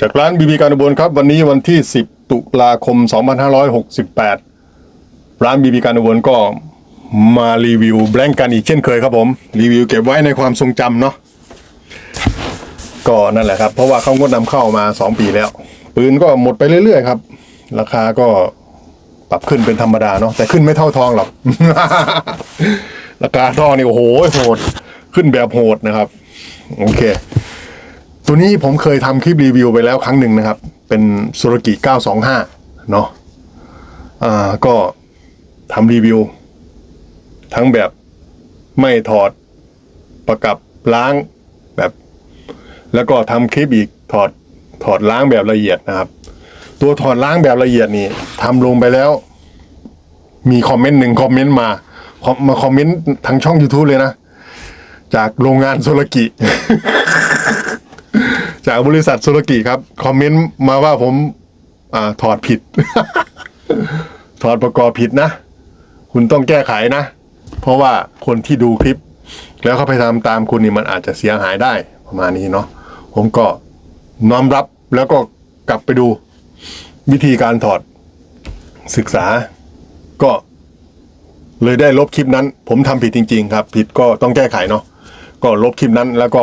จากร้านบีบีการอุบลครับ วันนี้วันที่ 10 ตุลาคม 2568 ร้านบีบีการอุบลก็มารีวิวแบงก์กันอีกเช่นเคยครับผม รีวิวเก็บไว้ในความทรงจำเนาะก็นั่นแหละครับ เพราะว่าเขางดนำเข้ามา 2 ปีแล้ว ปืนก็หมดไปเรื่อยๆครับ ราคาก็ปรับขึ้นเป็นธรรมดาเนาะแต่ขึ้นไม่เท่าทองหรอก ราคาทองนี่โอ้โหโหด ขึ้นแบบโหดนะครับ โอเค ตัวนี้ผมเคยทำคลิปรีวิวไปแล้วครั้งหนึ่งนะครับ เป็นสุรกิ925 เนาะอ่าก็ทำรีวิว ทั้งแบบไม่ถอดประกับล้างแบบ แล้วก็ทำคลิปอีกถอดถอดล้างแบบละเอียดนะครับ ตัวถอดล้างแบบละเอียดนี่ทำลงไปแล้ว มีคอมเมนต์หนึ่งคอมเมนต์มาคอมมาคอมเมนต์ทางช่อง YouTube เลยนะ จากโรงงานโซลกิ จากบริษัทโซลกิครับ คอมเมนต์มาว่าผมอ่าถอดผิด ถอดประกอบผิดนะ คุณต้องแก้ไขนะ เพราะว่าคนที่ดูคลิป แล้วเขาไปทำตามคุณนี่มันอาจจะเสียหายได้ประมาณนี้เนาะผมก็น้อมรับแล้วก็กลับไปดูวิธีการถอดศึกษาก็เลยได้ลบคลิปนั้น ผมทำผิดจริง ๆ ครับ ผิดก็ต้องแก้ไขเนาะก็ลบคลิปนั้นแล้วก็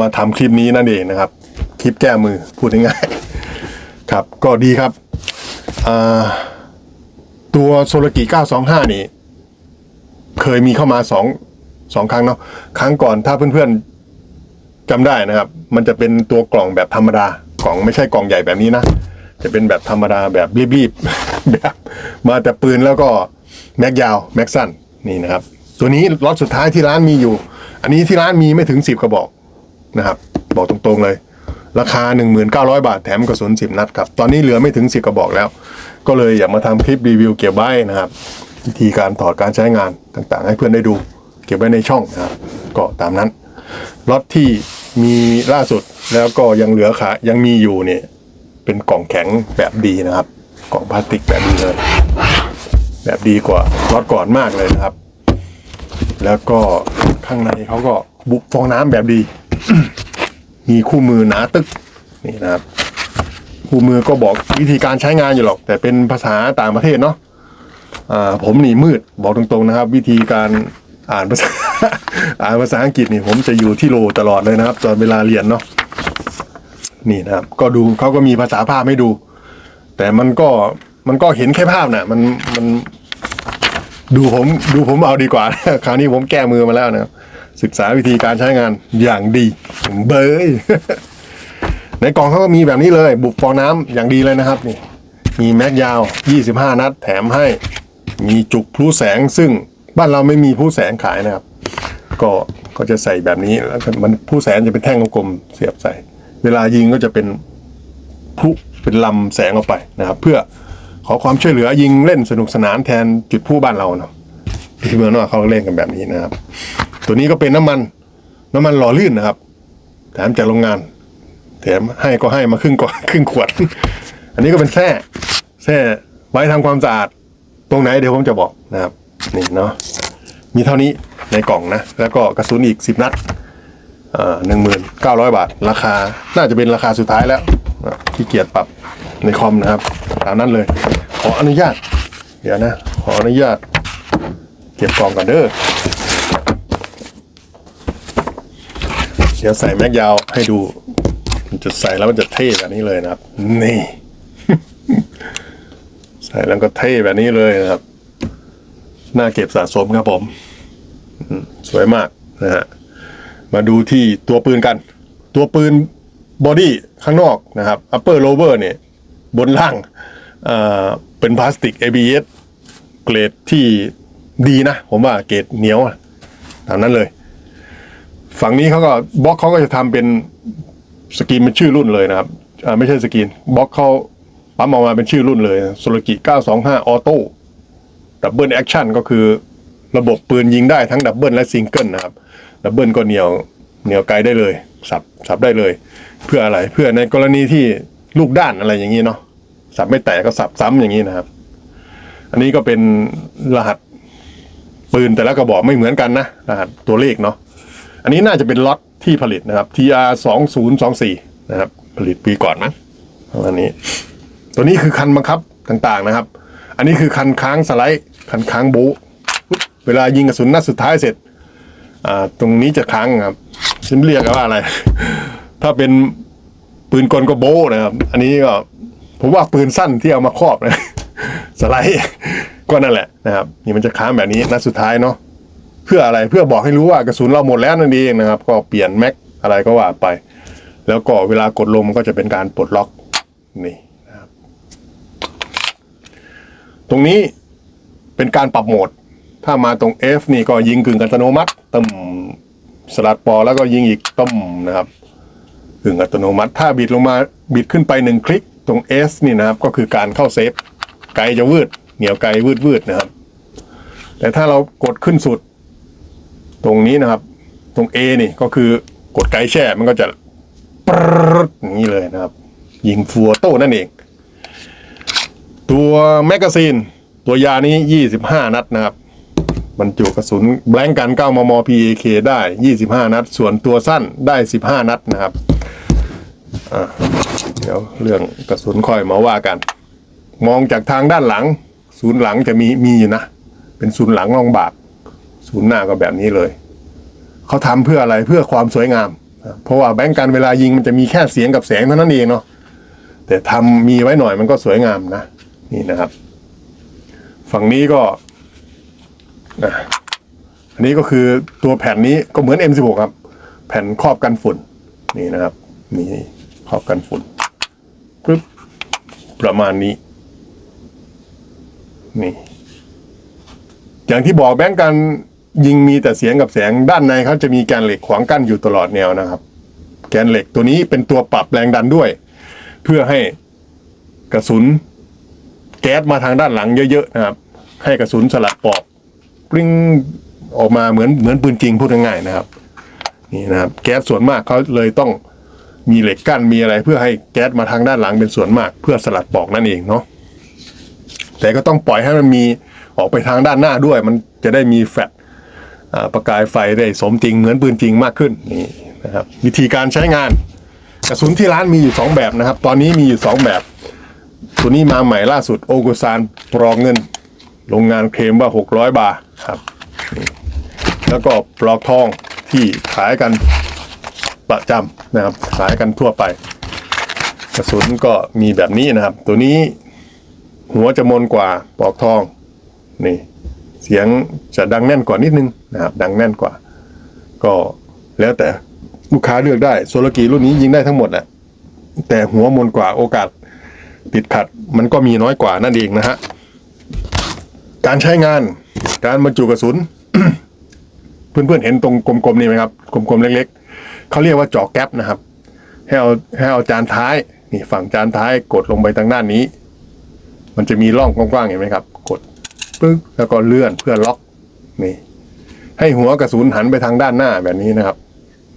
มาทำคลิปนี้นั่นเองนะครับ คลิปแก้มือพูดง่ายๆครับก็ดีครับตัวโซลกิ 925 นี่ เคยมีเข้ามาสองสองครั้งเนาะครั้งก่อนถ้าเพื่อนๆจำได้นะครับ มันจะเป็นตัวกล่องแบบธรรมดากล่องไม่ใช่กล่องใหญ่แบบนี้นะ จะเป็นแบบธรรมดาแบบรีบๆแบบมาแต่ปืนแล้วก็แม็กยาวแม็กสั้นนี่นะครับ ตัวนี้ล็อตสุดท้ายที่ร้านมีอยู่ อันนี้ที่ร้านมีไม่ถึงสิบกระบอก นะครับ บอกตรงๆเลย ราคา 1,900 บาทแถมกระสุน 10 นัดครับ ตอนนี้เหลือไม่ถึง 10 กระบอกแล้ว ก็เลยอยากมาทำคลิปรีวิวเก็บไว้นะครับ วิธีการถอดการใช้งานต่างๆ ให้เพื่อนได้ดู เก็บไว้ในช่องนะครับก็ตามนั้นล็อตที่มีล่าสุดแล้วก็ยังเหลือขายังมีอยู่เนี่ยเป็นกล่องแข็งแบบดีนะครับ กล่องพลาสติกแบบดีเลย แบบดีกว่าล็อตก่อนมากเลยนะครับ แล้วก็ข้างในเขาก็ บุกฟองน้ำแบบดี มีคู่มือหนาตึกนี่นะครับ คู่มือก็บอกวิธีการใช้งานอยู่หรอก แต่เป็นภาษาต่างประเทศเนาะอ่าผมนี่มืดบอกตรงๆนะครับ วิธีการอ่านภาษาอ่านภาษาอังกฤษนี่ผมจะอยู่ที่โลตลอดเลยนะครับ ตอนเวลาเรียนเนาะนี่นะครับ ก็ดูเขาก็มีภาษาภาพให้ดู แต่มันก็มันก็เห็นแค่ภาพน่ะมันมันดูผมดูผมเอาดีกว่า คราวนี้ผมแก้มือมาแล้วนะครับ ศึกษาวิธีการใช้งานอย่างดีเบยในกล่องเขาก็มีแบบนี้เลย บุกฟองน้ำอย่างดีเลยนะครับนี่มีแม็กยาว 25 นัด แถมให้ มีจุกพลุแสงซึ่งบ้านเราไม่มีพลุแสงขายนะครับ ก็ก็จะใส่แบบนี้แล้วมันพลุแสงจะเป็นแท่งกลมเสียบใส่ เวลายิงก็จะเป็นพลุเป็นลำแสงออกไปนะครับ เพื่อขอความช่วยเหลือยิงเล่นสนุกสนานแทนจุดพลุบ้านเราเนาะที่เมืองนอกเขาเล่นกันแบบนี้นะครับ ตัวนี้ก็เป็นน้ำมัน น้ำมันหล่อลื่นนะครับ แถมจากโรงงาน แถมให้ก็ให้มาครึ่งก่อนครึ่งขวด อันนี้ก็เป็นแส้แส้ไว้ทำความสะอาด ตรงไหนเดี๋ยวผมจะบอกนะครับ นี่เนาะมีเท่านี้ในกล่องนะ แล้วก็กระสุนอีกสิบนัดหนึ่งหมื่นเก้าร้อยบาท ราคา น่าจะเป็นราคาสุดท้ายแล้วที่เกียรปรับในคอมนะครับตามนั้นเลย ขออนุญาต เดี๋ยวนะ ขออนุญาต เก็บกล่องก่อนเด้อ ดี๋ยวใส่แม็กยาวให้ดูมันจะใส่แล้วมันจะเท่แบบนี้เลยนะครับ นี่ ใส่แล้วก็เท่แบบนี้เลยนะครับน่าเก็บสะสมครับผมสวยมากนะฮะมาดูที่ตัวปืนกัน ตัวปืนบอดี้ข้างนอกนะครับ upper lower เนี่ย บนล่างเป็นพลาสติก ABS เกรดที่ดีนะ ผมว่าเกรดเหนียวอะตามนั้นเลย ฝั่งนี้เขาก็บล็อกเขาก็จะทำเป็นสกรีนเป็นชื่อรุ่นเลยนะครับอ่าไม่ใช่สกรีนบล็อกเขาปั๊มออกมาเป็นชื่อรุ่นเลยโซลกิ925ออโต้ดับเบิลแอคชั่นก็คือระบบปืนยิงได้ทั้งดับเบิลและซิงเกิลนะครับดับเบิลก็เหนียวเหนียวไกลได้เลย สับสับได้เลย เพื่ออะไรเพื่อในกรณีที่ลูกด้านอะไรอย่างนี้เนาะสับไม่แตกก็สับซ้ำอย่างนี้นะครับ อันนี้ก็เป็นรหัสปืนแต่ละกระบอกไม่เหมือนกันนะรหัสตัวเลขเนาะ อันนี้น่าจะเป็นล็อตที่ผลิตนะครับ TR 2 0 2 4นะครับ ผลิตปีก่อนมั้งประมาณนี้ ตัวนี้คือคันบังคับต่างๆนะครับ อันนี้คือคันค้างสไลด์ คันค้างบูเวลายิงกระสุนนัดสุดท้ายเสร็จ อ่า ตรงนี้จะค้างครับฉันเรียกว่าอะไร ถ้าเป็นปืนกลก็โบนะครับ อันนี้ก็ผมว่าปืนสั้นที่เอามาครอบนะสไลด์ก็นั่นแหละนะครับ นี่มันจะค้างแบบนี้นัดสุดท้ายเนาะ เพื่ออะไรเพื่อบอกให้รู้ว่ากระสุนเราหมดแล้วนั่นเองนะครับ ก็เปลี่ยนแม็กอะไรก็ว่าไป แล้วก็เวลากดลงมันก็จะเป็นการปลดล็อกนี่นะครับ ตรงนี้เป็นการปรับโหมด ถ้ามาตรง F นี่ก็ยิงกึ่งอัตโนมัติตึมสลัดปอแล้วก็ยิงอีกตึมนะครับกึ่งอัตโนมัติ ถ้าบิดลงมาบิดขึ้นไปหนึ่งคลิกตรง S นี่นะครับ ก็คือการเข้าเซฟไกลจะวืดเหนียวไกลวืดวืดๆนะครับ แต่ถ้าเรากดขึ้นสุด ตรงนี้นะครับ ตรง A นี่ก็คือกดไกด์แช่มันก็จะปรึ๊ดอย่างนี้เลยนะครับ ยิงฟัวโต้นั่นเอง ตัวแมกกาซีน ตัวยานี้ 25 นัดนะครับ บรรจุกระสุนแบล็งกัน 9 มม PAK ได้ 25 นัด ส่วนตัวสั้นได้ 15 นัดนะครับเดี๋ยวเรื่องกระสุนค่อยมาว่ากัน มองจากทางด้านหลัง ศูนย์หลังจะมีมีอยู่นะ เป็นศูนย์หลังรองบาก ศูนย์หน้าก็แบบนี้เลย เขาทำเพื่ออะไรเพื่อความสวยงาม เพราะว่าแบงก์กันเวลายิงมันจะมีแค่เสียงกับแสงเท่านั้นเองเนาะแต่ทำมีไว้หน่อยมันก็สวยงามนะ นี่นะครับ ฝั่งนี้ก็อะอันนี้ก็คือตัวแผ่นนี้ก็เหมือน M16 ครับ แผ่นครอบกันฝุ่นนี่นะครับ นี่ครอบกันฝุ่นปึ๊บประมาณนี้ นี่ อย่างที่บอกแบงก์กัน ยิงมีแต่เสียงกับแสงด้านในเขาจะมีแกนเหล็กขวางกั้นอยู่ตลอดแนวนะครับ แกนเหล็กตัวนี้เป็นตัวปรับแรงดันด้วย เพื่อให้กระสุนแก๊สมาทางด้านหลังเยอะๆนะครับ ให้กระสุนสลัดปอกปริ้งออกมาเหมือนเหมือนปืนจริงพูดง่ายๆนะครับนี่นะครับ แก๊สส่วนมากเขาเลยต้องมีเหล็กกั้นมีอะไร เพื่อให้แก๊สมาทางด้านหลังเป็นส่วนมาก เพื่อสลัดปอกนั่นเองเนาะแต่ก็ต้องปล่อยให้มันมีออกไปทางด้านหน้าด้วย มันจะได้มีแฟลช ประกายไฟได้สมจริงเหมือนปืนจริงมากขึ้นนี่นะครับวิธีการใช้งาน กระสุนที่ร้านมีอยู่ 2 แบบนะครับ ตอนนี้มีอยู่ 2 แบบ ตัวนี้มาใหม่ล่าสุดโอโกซานปลอกเงินโรงงานเคลมว่า 600 บาทครับ แล้วก็ปลอกทองที่ขายกันประจำนะครับขายกันทั่วไป กระสุนก็มีแบบนี้นะครับ ตัวนี้หัวจะมนกว่าปลอกทองนี่ เสียงจะดังแน่นกว่านิดนึงนะครับดังแน่นกว่า ก็แล้วแต่ลูกค้าเลือกได้โซโลกีรุ่นนี้ยิงได้ทั้งหมดแหละแต่หัวมนกว่าโอกาสติดขัดมันก็มีน้อยกว่านั่นเองนะฮะการใช้งานการบรรจุกระสุน เพื่อนๆเห็นตรงกลมๆนี่ไหมครับกลมๆเล็ก ๆเขาเรียกว่าเจาะแก๊ปนะครับให้เอาให้เอาจานท้าย นี่ฝั่งจานท้ายกดลงไปทางด้านนี้ มันจะมีร่องกว้างๆเห็นไหมครับ กด ปึ๊กแล้วก็เลื่อนเพื่อล็อกนี่ให้หัวกระสุนหันไปทางด้านหน้าแบบนี้นะครับ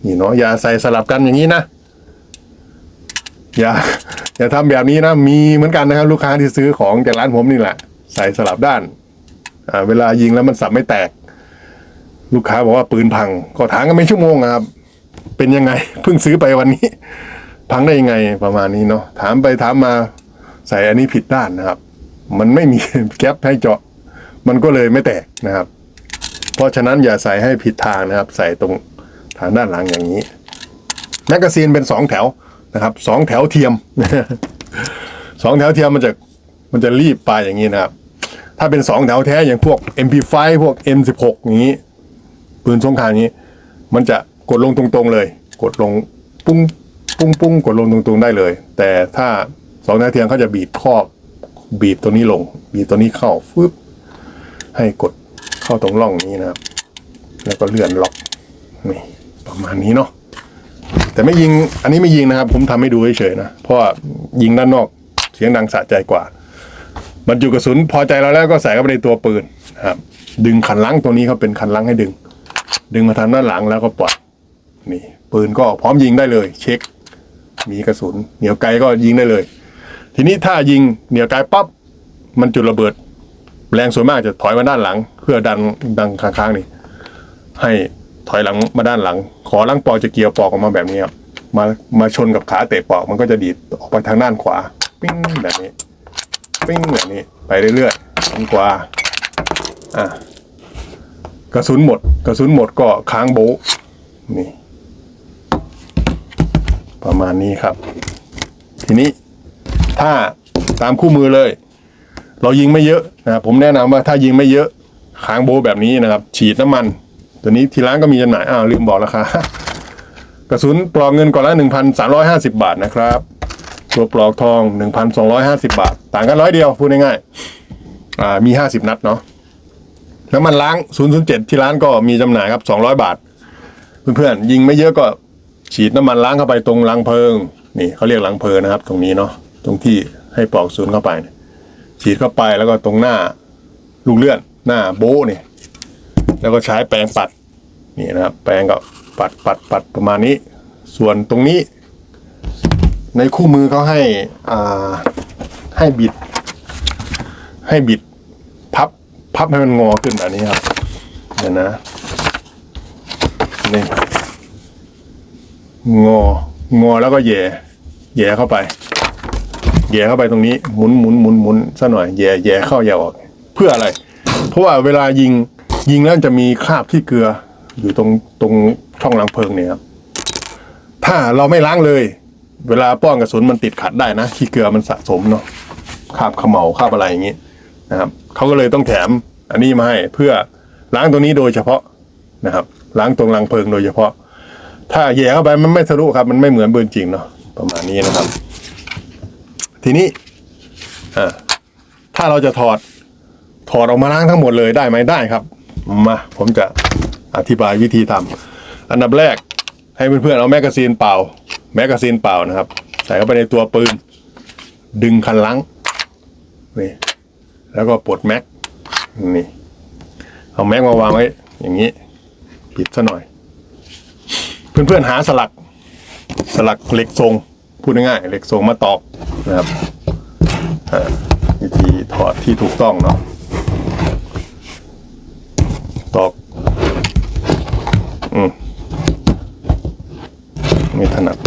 นี่เนาะอย่าใส่สลับกันอย่างนี้นะอย่าอย่าทำแบบนี้นะ มีเหมือนกันนะครับ ลูกค้าที่ซื้อของจากร้านผมนี่แหละ ใส่สลับด้านอ่าเวลายิงแล้วมันสับไม่แตก ลูกค้าบอกว่าปืนพัง ก็ถามกันเป็นชั่วโมงครับ เป็นยังไงเพิ่งซื้อไปวันนี้ พังได้ยังไงประมาณนี้เนาะถามไปถามมาใส่อันนี้ผิดด้านนะครับ มันไม่มีแก๊ปให้เจาะ มันก็เลยไม่แตกนะครับ เพราะฉะนั้นอย่าใส่ให้ผิดทางนะครับ ใส่ตรงทางด้านหลังอย่างนี้แมกกาซีนเป็นสองแถวนะครับสองแถวเทียมสองแถวเทียมมันจะมันจะรีบไปอย่างนี้นะครับ ถ้าเป็นสองแถวแท้อย่างพวก MP5 พวก M16 อย่างนี้ปืนสงครามนี้ มันจะกดลงตรงๆเลย กดลงปุ้งปุ้งปุ้งกดลงตรงๆได้เลย แต่ถ้าสองแถวเทียมเขาจะบีบครอบบีบตัวนี้ลง บีบตัวนี้เข้าฟึบ ให้กดเข้าตรงร่องนี้นะครับ แล้วก็เลื่อนล็อกนี่ประมาณนี้เนาะแต่ไม่ยิงอันนี้ไม่ยิงนะครับ ผมทำให้ดูเฉยๆนะเพราะว่ายิงด้านนอกเสียงดังสะใจกว่าบรรจุกระสุนพอใจเราแล้วก็ใส่เข้าไปในตัวปืนครับ ดึงขันลังตัวนี้เขาเป็นขันลังให้ดึง ดึงมาทางด้านหลังแล้วก็ปล่อยนี่ ปืนก็พร้อมยิงได้เลย เช็ค มีกระสุนเหนียวไกลก็ยิงได้เลย ทีนี้ถ้ายิงเหนียวไกลปั๊บมันจุดระเบิด แรงส่วนมากจะถอยมาด้านหลัง เพื่อดันดังค้างๆนี่ให้ถอยหลังมาด้านหลัง ขอลังปอกจะเกี่ยวปอกออกมาแบบนี้ครับมามาชนกับขาเตะปอกมันก็จะดีดออกไปทางด้านขวา ปิ้งแบบนี้ ปิ้งแบบนี้ ไปเรื่อยๆจนกว่าอะกระสุนหมด กระสุนหมดก็ค้างโบนี่ ประมาณนี้ครับ ทีนี้ถ้าตามคู่มือเลย เรายิงไม่เยอะ นะผมแนะนำว่าถ้ายิงไม่เยอะค้างโบแบบนี้นะครับ ฉีดน้ำมัน ตัวนี้ที่ร้านก็มีจำหน่ายอ้าวลืมบอกราคากระสุนปลอกเงินก่อนละ1,350 บาทนะครับ ตัวปลอกทอง 1,250 บาท ต่างกันร้อยเดียวพูดง่ายๆอ่ามี 50 นัดเนาะน้ำมันล้าง 007 ที่ร้านก็มีจำหน่ายครับ 200 บาท เพื่อนๆ ยิงไม่เยอะก็ฉีดน้ำมันล้างเข้าไปตรงรังเพลิง นี่เขาเรียกรังเพลิงนะครับ ตรงนี้เนาะตรงที่ให้ปลอกศูนย์เข้าไปเนี่ย ฉีดเข้าไปแล้วก็ตรงหน้าลูกเลื่อนหน้าโบ้เนี่ยแล้วก็ใช้แปรงปัดนี่นะครับ แปรงก็ปัดปัดปัดประมาณนี้ ส่วนตรงนี้ ในคู่มือเขาให้อ่าให้บิด ให้บิดพับพับให้มันงอขึ้นอันนี้ครับเดี๋ยวนะนี่งองอแล้วก็แย่แย่เข้าไป แหย่เข้าไปตรงนี้หมุนหมุนหมุนหมุนซะหน่อยแหย่แหย่เข้าแย่ออก เพื่ออะไร เพราะว่าเวลายิงยิงแล้วจะมีคราบที่เกลือ อยู่ตรงตรงช่องรังเพลิงเนี่ยครับถ้าเราไม่ล้างเลย เวลาป้องกระสุนมันติดขัดได้นะขี้เกลือมันสะสมเนาะคราบเขมเหลาคราบอะไรอย่างนี้นะครับเขาก็เลยต้องแถมอันนี้มาให้เพื่อล้างตรงนี้โดยเฉพาะนะครับ ล้างตรงรังเพลิงโดยเฉพาะ ถ้าแหย่เข้าไปมันไม่ทะลุครับ มันไม่เหมือนปืนจริงเนาะประมาณนี้นะครับ ทีนี้ถ้าเราจะถอดถอดออกมาล้างทั้งหมดเลยได้ไหมได้ครับ มา ผมจะอธิบายวิธีทำอันดับแรกให้เพื่อนๆเอาแมกกาซีนเปล่า แมกกาซีนเปล่านะครับ ใส่เข้าไปในตัวปืน ดึงคันลังนี่แล้วก็ปลดแม็กนี่เอาแม็กมาวางไว้ อย่างนี้ปิดซะหน่อย เพื่อนๆหาสลัก สลักเหล็กทรง พูดง่ายๆเหล็กทรงมาตอกนะครับอ่าวิธีถอดที่ถูกต้องเนาะ ตอก อืม ไม่ถนัด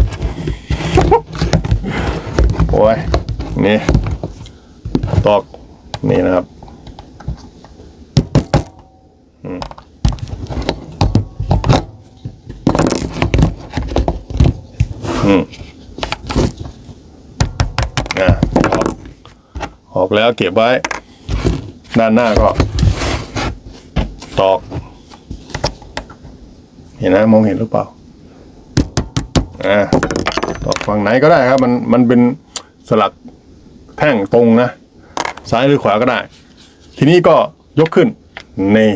โอ้ย นี่ ตอก นี่นะครับ อืม อืม อะออกออก แล้วเก็บไว้ ด้านหน้าก็ ตอก เห็นนะมองเห็นหรือเปล่าอ่าตอกฝั่งไหนก็ได้ครับ มันมันเป็นสลักแท่งตรงนะ ซ้ายหรือขวาก็ได้ ทีนี้ก็ยกขึ้นนี่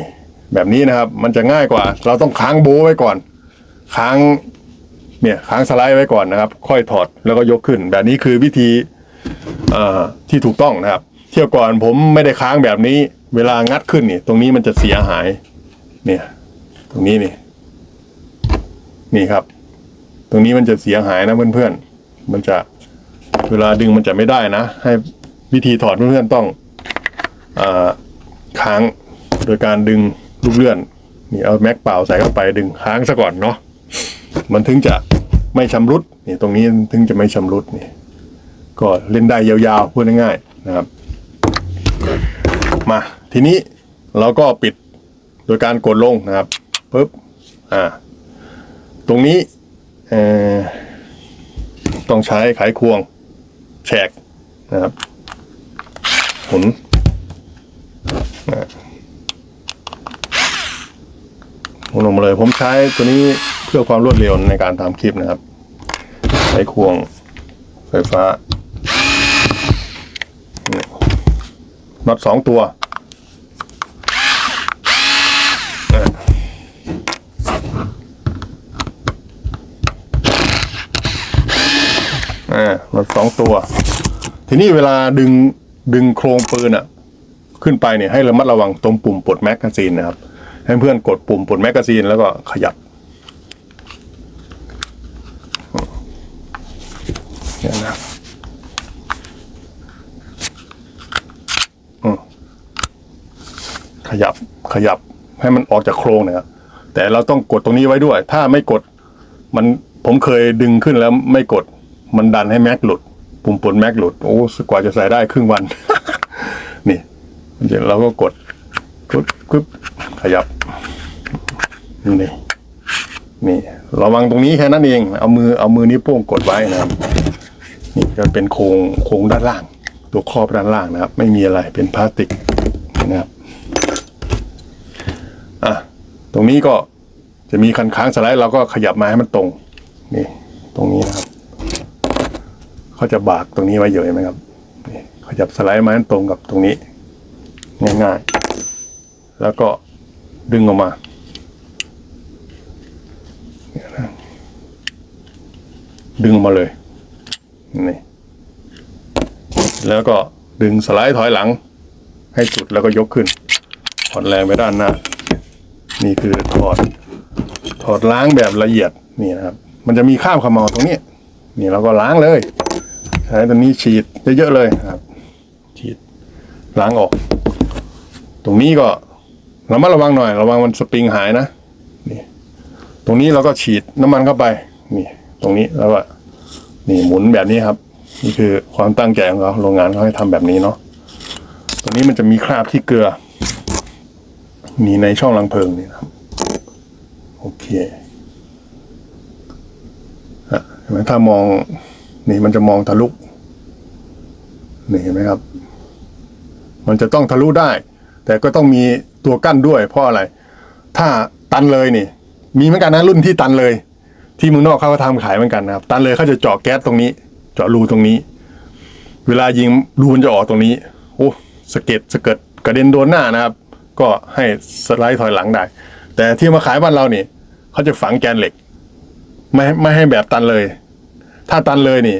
แบบนี้นะครับ มันจะง่ายกว่า เราต้องค้างโบไว้ก่อน ค้างเนี่ยค้างสไลด์ไว้ก่อนนะครับ ค่อยถอดแล้วก็ยกขึ้น แบบนี้คือวิธีอ่อที่ถูกต้องนะครับ เที่ยวก่อนผมไม่ได้ค้างแบบนี้ เวลางัดขึ้นนี่ตรงนี้มันจะเสียหาย เนี่ย ตรงนี้นี่ นี่ครับ ตรงนี้มันจะเสียหายนะเพื่อนๆมันจะเวลาดึงมันจะไม่ได้นะ ให้วิธีถอดเพื่อนๆต้องอาค้างโดยการดึงลูกเลื่อน นี่เอาแม็กเปล่าใส่เข้าไปดึงค้างซะก่อนเนาะมันถึงจะไม่ชำรุดนี่ตรงนี้ถึงจะไม่ชำรุดนี่ ก็เล่นได้ยาวๆพูดง่ายๆนะครับ ทีนี้เราก็ปิดโดยการกดลงนะครับปุ๊บอ่าตรงนี้ต้องใช้ไขควงแฉกนะครับหมุนหมุนลงมาเลยผมใช้ตัวนี้เพื่อความรวดเร็วในการทำคลิปนะครับไขควงไฟฟ้าน็อตสองตัว อ่ามันสองตัว ทีนี้เวลาดึงดึงโครงปืนอะขึ้นไปเนี่ยให้ระมัดระวังตรงปุ่มปลดแมกกาซีนนะครับ ให้เพื่อนกดปุ่มปลดแมกกาซีนแล้วก็ขยับเนี่ยนะขยับขยับให้มันออกจากโครงเนี่ยครับแต่เราต้องกดตรงนี้ไว้ด้วย ถ้าไม่กดมันผมเคยดึงขึ้นแล้วไม่กด มันดันให้แม็กหลุด ปุ่มปลดแม็กหลุด โอ้กว่าจะใส่ได้ครึ่งวัน นี่เดี๋ยวเราก็กดกดกึบขยับ นี่ นี่ ระวังตรงนี้แค่นั้นเอง เอามือ เอามือนิ้โป้งกดไว้นะครับ นี่จะเป็นโครงโครงด้านล่าง ตัวครอบด้านล่างนะครับ ไม่มีอะไร เป็นพลาสติกนะครับ อะ ตรงนี้ก็จะมีคันค้างสไลด์เราก็ขยับมาให้มันตรง นี่ ตรงนี้นะครับ เขาจะบากตรงนี้ไว้เยอะไหมครับนี่ขยับสไลด์มาให้มันตรงกับตรงนี้ง่ายๆ แล้วก็ดึงออกมาดึงออกมาเลยนี่แล้วก็ดึงสไลด์ถอยหลัง ให้สุดแล้วก็ยกขึ้นผ่อนแรงไปด้านหน้า นี่คือถอดถอดล้างแบบละเอียดนี่นะครับ มันจะมีข้ามขมเมาตรงนี้ นี่เราก็ล้างเลย ใช้ตัวนี้ฉีดเยอะๆเลยครับ ฉีดล้างออก ตรงนี้ก็ระมัดระวังหน่อย ระวังมันสปริงหายนะนี่ ตรงนี้เราก็ฉีดน้ำมันเข้าไป นี่ ตรงนี้แล้วก็นี่หมุนแบบนี้ครับ นี่คือความตั้งใจของเขาโรงงานเขาให้ทำแบบนี้เนาะตรงนี้มันจะมีคราบที่เกลือมีในช่องรังเพลิงนี่นะครับ โอเคอะเห็นไหมถ้ามองนี่มันจะมองทะลุ นี่เห็นไหมครับ มันจะต้องทะลุได้ แต่ก็ต้องมีตัวกั้นด้วย เพราะอะไร ถ้าตันเลยนี่ มีเหมือนกันนะรุ่นที่ตันเลย ที่มืองนอกเขาก็ทำขายเหมือนกันนะครับ ตันเลยเขาจะเจาะแก๊สตรงนี้ เจาะรูตรงนี้ เวลายิงรูมันจะออกตรงนี้ โอ้สะเก็ดสะเกิดกระเด็นโดนหน้านะครับ ก็ให้สไลด์ถอยหลังได้ แต่ที่มาขายบ้านเรานี่เขาจะฝังแกนเหล็ก ไม่ไม่ให้แบบตันเลย ถ้าตันเลยนี่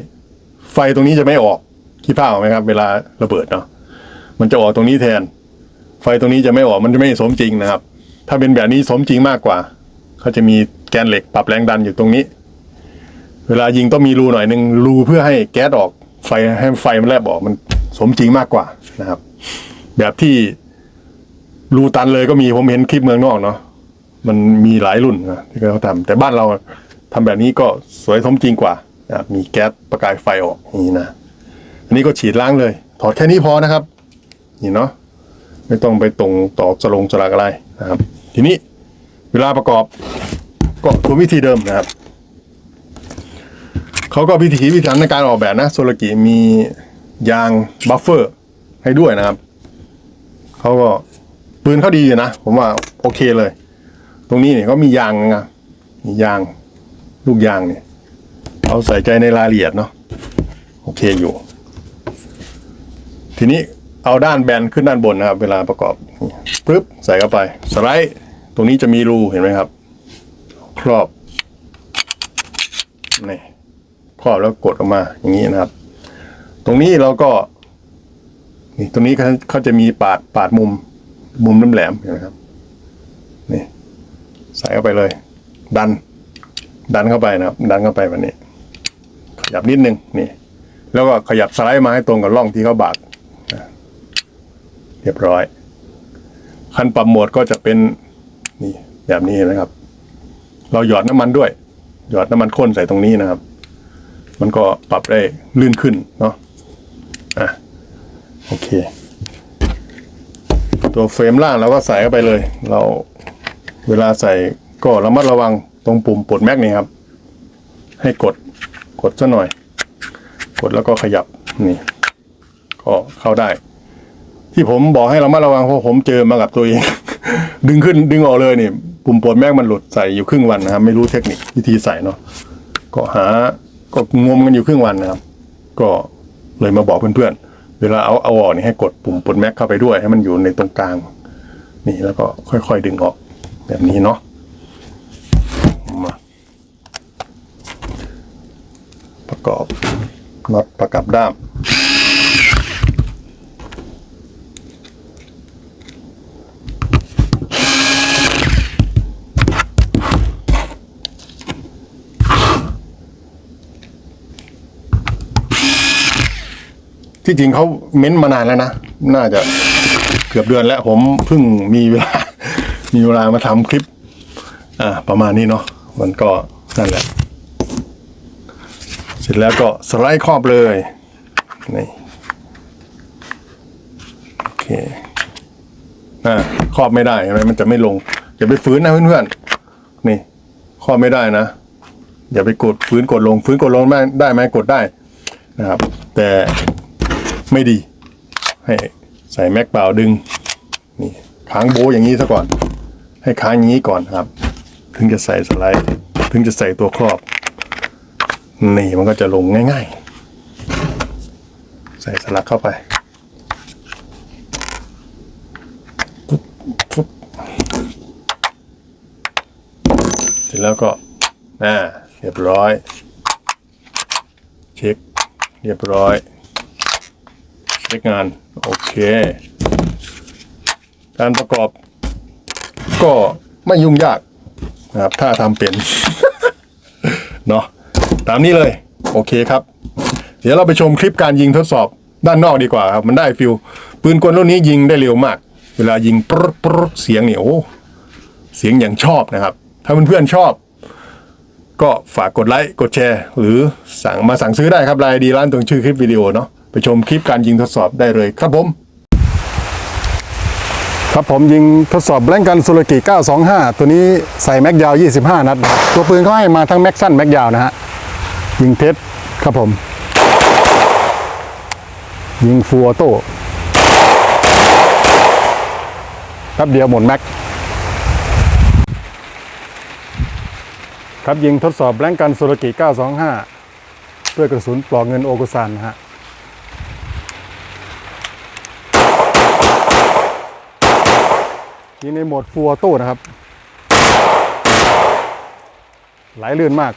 ไฟตรงนี้จะไม่ออก คิดภาพออกไหมครับ เวลาระเบิดเนาะมันจะออกตรงนี้แทน ไฟตรงนี้จะไม่ออกมันจะไม่สมจริงนะครับ ถ้าเป็นแบบนี้สมจริงมากกว่าเขาจะมีแกนเหล็กปรับแรงดันอยู่ตรงนี้ เวลายิงต้องมีรูหน่อยหนึ่งรูเพื่อให้แก๊สออกไฟให้ไฟมันแลบออกมันสมจริงมากกว่านะครับ แบบที่รูตันเลยก็มีผมเห็นคลิปเมืองนอกเนาะมันมีหลายรุ่นนะที่เขาทำแต่บ้านเราทำแบบนี้ก็สวยสมจริงกว่านะมีแก๊สประกายไฟออกนี้นะ อันนี้ก็ฉีดล้างเลย ถอดแค่นี้พอนะครับ นี่เนาะไม่ต้องไปตรงต่อสลงสลักอะไรนะครับ ทีนี้เวลาประกอบก็ทุกวิธีเดิมนะครับเขาก็พิถีพิถันในการออกแบบนะโซลกิมียางบัฟเฟอร์ให้ด้วยนะครับเขาก็ปืนเขาดีอยู่นะ ผมว่าโอเคเลย ตรงนี้เนี่ยเขามียางนะมียางลูกยางเนี่ยเขาใส่ใจในรายละเอียดเนาะโอเคอยู่ ทีนี้เอาด้านแบนขึ้นด้านบนนะครับ เวลาประกอบปึ๊บใส่เข้าไป สไลด์ตรงนี้จะมีรูเห็นไหมครับ ครอบนี่ครอบแล้วกดออกมาอย่างนี้นะครับ ตรงนี้เราก็ นี่ตรงนี้เขาเขาจะมีปาดปาดมุม มุมแหลมเห็นไหมครับนี่ใส่เข้าไปเลย ดัน ดันเข้าไปนะครับ ดันเข้าไปแบบนี้ ขยับนิดนึงนี่ แล้วก็ขยับสไลด์มาให้ตรงกับร่องที่เขาบาก เรียบร้อย คันปรับโหมดก็จะเป็นนี่แบบนี้เห็นไหมครับ เราหยอดน้ำมันด้วย หยอดน้ำมันข้นใส่ตรงนี้นะครับ มันก็ปรับได้ลื่นขึ้นเนาะอะโอเค ตัวเฟรมล่างเราก็ใส่เข้าไปเลย เราเวลาใส่ก็ระมัดระวังตรงปุ่มปลดแม็กนี่ครับ ให้กดกดซะหน่อย กดแล้วก็ขยับนี่ ก็เข้าได้ ที่ผมบอกให้เรามาระวังเพราะผมเจอมากับตัวเอง ดึงขึ้นดึงออกเลยนี่ปุ่มปลดแม็กมันหลุดใส่อยู่ครึ่งวันนะครับ ไม่รู้เทคนิควิธีใส่เนาะก็หาก็งมกันอยู่ครึ่งวันนะครับ ก็เลยมาบอกเพื่อนๆ เวลาเอาเอาออกนี่ให้กดปุ่มปลดแม็กเข้าไปด้วย ให้มันอยู่ในตรงกลาง นี่แล้วก็ค่อยๆดึงออกแบบนี้เนาะมาประกอบน็อตประกับด้าม ที่จริงเขาเม้นต์มานานแล้วนะ น่าจะเกือบเดือนแล้ว ผมเพิ่งมีเวลา มีเวลามาทำคลิป อ่า ประมาณนี้เนาะ มันก็นั่นแหละ เสร็จแล้วก็สไลด์ครอบเลย นี่ โอเค อ่า ครอบไม่ได้เห็นไหมมันจะไม่ลง อย่าไปฝืนนะเพื่อนๆ นี่ ครอบไม่ได้นะ อย่าไปกดฝืนกดลงฝืนกดลงได้ไหมกดได้นะครับ แต่ ไม่ดี ให้ใส่แม็กเปล่าดึงนี่ค้างโบอย่างนี้ซะก่อน ให้ค้างอย่างนี้ก่อนครับ ถึงจะใส่สไลด์ ถึงจะใส่ตัวครอบ นี่มันก็จะลงง่ายๆ ใส่สลักเข้าไปปุ๊บปุ๊บเสร็จแล้วก็อ่าเรียบร้อย เช็ค เรียบร้อย เช็คงาน โอเค การประกอบ ก็ไม่ยุ่งยากนะครับ ถ้าทำเป็น เนาะตามนี้เลย โอเคครับ เดี๋ยวเราไปชมคลิปการยิงทดสอบด้านนอกดีกว่าครับ มันได้ฟิลปืนกลรุ่นนี้ยิงได้เร็วมาก เวลายิงปรุปรุเสียงเนี่ยโอ้เสียงอย่างชอบนะครับ ถ้าเพื่อนๆชอบ ก็ฝากกดไลค์กดแชร์ หรือสั่งมาสั่งซื้อได้ครับรายดีร้านตรงชื่อคลิปวิดีโอเนาะ ไปชมคลิปการยิงทดสอบได้เลยครับผม ครับผมยิงทดสอบแบงกันซูรกิ 925 ตัวนี้ใส่แม็กยาว 25 นัด ตัวปืนเขาให้มาทั้งแม็กสั้นแม็กยาวนะฮะ ยิงเทสครับผม ยิงฟูออโต้แป๊บเดียวหมดแม็กครับยิงทดสอบแบงกันซูรุกิ 925 ด้วยกระสุนปลอกเงินโอกุซันนะฮะ ยิงในโหมดฟัวโต้นะครับ ไหลลื่นมาก